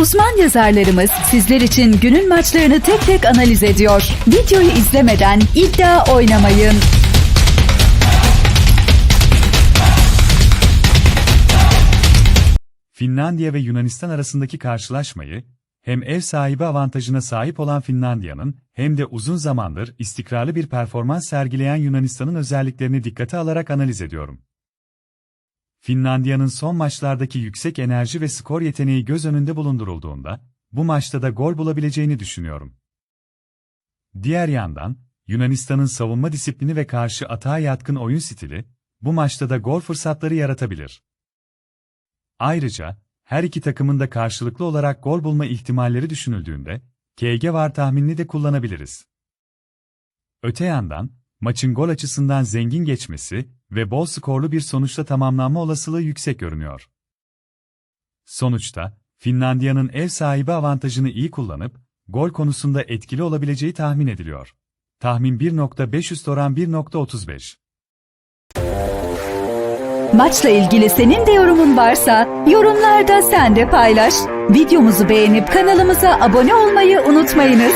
Uzman yazarlarımız sizler için günün maçlarını tek tek analiz ediyor. Videoyu izlemeden iddia oynamayın. Finlandiya ve Yunanistan arasındaki karşılaşmayı, hem ev sahibi avantajına sahip olan Finlandiya'nın hem de uzun zamandır istikrarlı bir performans sergileyen Yunanistan'ın özelliklerini dikkate alarak analiz ediyorum. Finlandiya'nın son maçlardaki yüksek enerji ve skor yeteneği göz önünde bulundurulduğunda, bu maçta da gol bulabileceğini düşünüyorum. Diğer yandan, Yunanistan'ın savunma disiplini ve karşı atağa yatkın oyun stili, bu maçta da gol fırsatları yaratabilir. Ayrıca, her iki takımın da karşılıklı olarak gol bulma ihtimalleri düşünüldüğünde, KG var tahminini de kullanabiliriz. Öte yandan, maçın gol açısından zengin geçmesi ve bol skorlu bir sonuçla tamamlanma olasılığı yüksek görünüyor. Sonuçta, Finlandiya'nın ev sahibi avantajını iyi kullanıp, gol konusunda etkili olabileceği tahmin ediliyor. Tahmin 1.5 üst oran 1.35. Maçla ilgili senin de yorumun varsa yorumlarda sen de paylaş. Videomuzu beğenip kanalımıza abone olmayı unutmayınız.